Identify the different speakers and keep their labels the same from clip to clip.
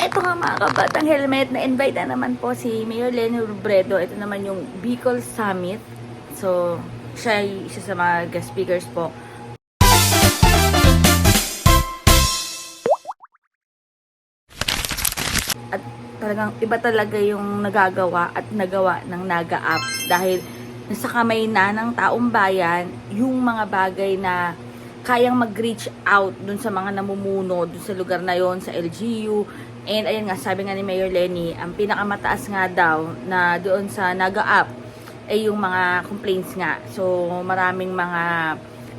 Speaker 1: eto nga mga kabatang helmet, na-invite na naman po si Mayor Lenny Robredo. Ito naman yung Bicol Summit. So, siya isa sa mga guest speakers po. At talagang iba talaga yung nagagawa at nagawa ng Naga app dahil nasa kamay na ng taong bayan yung mga bagay na kayang mag-reach out dun sa mga namumuno dun sa lugar na yon sa LGU and ayun nga sabi nga ni Mayor Lenny ang pinakamataas nga daw na doon sa Naga app ay yung mga complaints nga. So maraming mga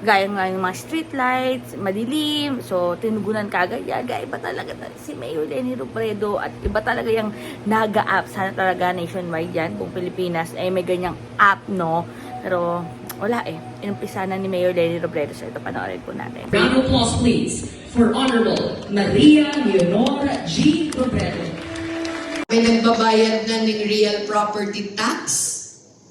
Speaker 1: gaya nga yung mga street lights, madilim, so tinugunan kagad yan, gaya iba talaga ta- si Mayor Lenny Robredo at iba talaga yung naga app, sana talaga nationwide yan, kung Pilipinas ay may ganyang app, no? Pero wala eh, inumpisa na ni Mayor Lenny Robredo, so ito panoorin po natin.
Speaker 2: Round of applause, please, for Honorable Maria Leonor G. Robredo.
Speaker 3: May nagbabayad na ng real property tax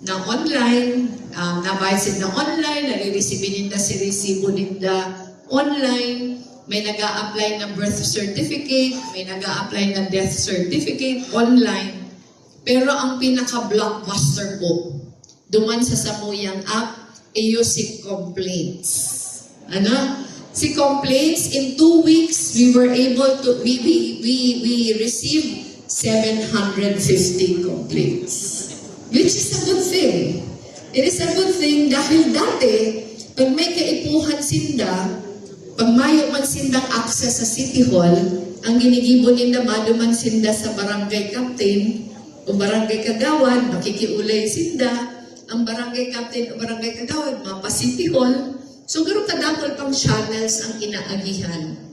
Speaker 3: na online, um, nabayad na online, nare-receive ninda si resibo ninda online, may nag apply ng birth certificate, may nag apply ng death certificate online. Pero ang pinaka-blockbuster po, duman sa Samuyang app, iyo si complaints. Ano? Si complaints, in two weeks, we were able to, we, we, we, we received 750 complaints. Which is a good thing. It is a good thing dahil dati, pag may kaipuhan sinda, pag mayo man sindang access sa City Hall, ang ginigibo ninda maduman sinda sa barangay captain o barangay kagawad, makikiulay sinda, ang barangay captain o barangay kagawad, mapa City Hall. So, garo kadakol pang channels ang inaagihan.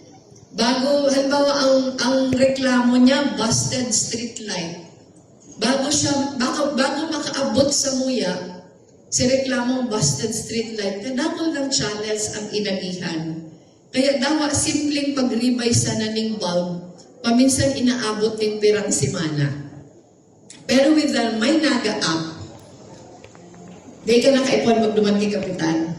Speaker 3: Bago, halimbawa, ang, ang reklamo niya, busted street light. Bago siya, baka, bago makaabot sa muya, si reklamong busted street light, kadakol ng channels ang inagihan. Kaya dawa simpleng pagribay sa naning bulb, paminsan inaabot ng pirang simana. Pero with the My Naga app, di ka nakaipon magduman kay Kapitan.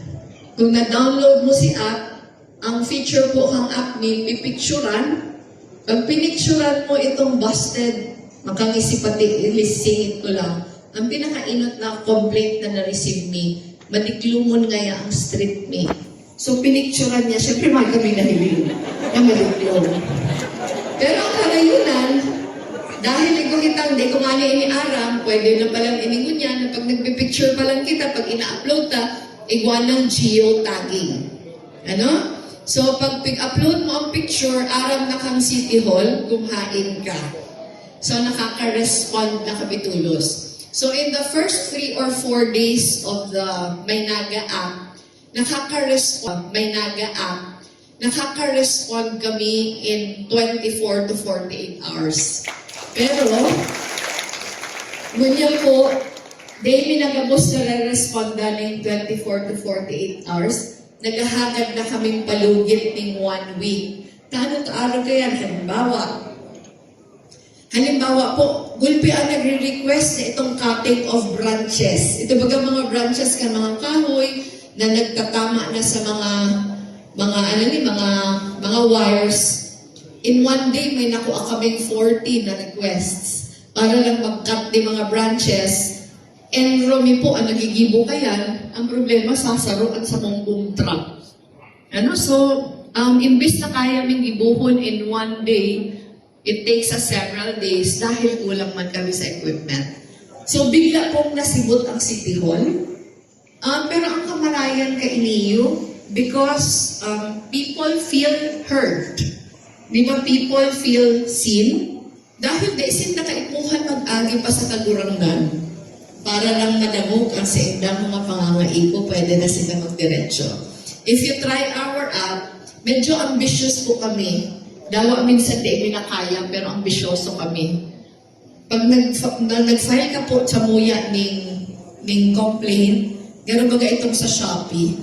Speaker 3: Kung na-download mo si app, ang feature po ang app ni pipicturan. Pag pinicturan mo itong busted, makangisi pati, ilisingit ko lang. Ang pinakainot na complaint na na-receive me, madiklumon ngaya ang street me. So pinicturan niya, syempre mga kami nahiling na madiklum. Pero ang kalayunan, dahil ikaw kitang di ko nga ni aram, pwede na palang iningon niya na pag nagpipicture pa lang kita, pag ina-upload ta, igwan ng geotagging. Ano? So, pag pig-upload mo ang picture, aram na kang City Hall, kumhain ka. So, nakaka-respond na kapitulos. So, in the first three or four days of the Maynaga app, nakaka-respond, Maynaga app, nakaka-respond kami in 24 to 48 hours. Pero, ngunyan po, Day minagabos na re-responda ng 24 to 48 hours. Naghahagad na kaming palugit ng one week. Tano to araw kaya, halimbawa, Halimbawa po, gulpi ang nagre-request na itong cutting of branches. Ito baga mga branches ka mga kahoy na nagtatama na sa mga mga ano ni mga mga wires. In one day may nakuha kaming 40 na requests para lang mag-cut ng mga branches. And Romy po, ang nagigibo kayan, ang problema sasaruan sa mong truck. Ano, so, um, imbis na kaya ming ibuhon in one day, it takes us several days dahil kulang man kami sa equipment. So, bigla pong nasibot ang City Hall. Um, pero ang kamalayan kay Iniyo, because um, people feel heard. Di ba people feel seen? Dahil di isin na kaipuhan mag-agi pa sa kagurangan para lang madamog ang sa indang mga pangangaipo, pwede na sila magdiretso. If you try our app, medyo ambitious po kami. Dawa minsan di minakaya, pero ambisyoso kami. Pag nag, na- nag-file ka po sa muya ning, ning complaint, gano'n baga itong sa Shopee,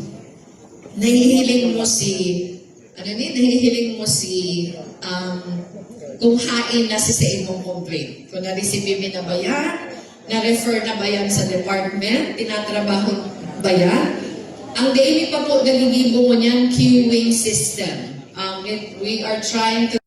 Speaker 3: nahihiling mo si, ano ni, nahihiling mo si, um, kung hain na si sa imong complaint. Kung na-receive na ba yan, na-refer na ba yan sa department, tinatrabaho ba yan? Ang daily pa po, nagigibo mo niyan, queuing system. Um, it, we are trying to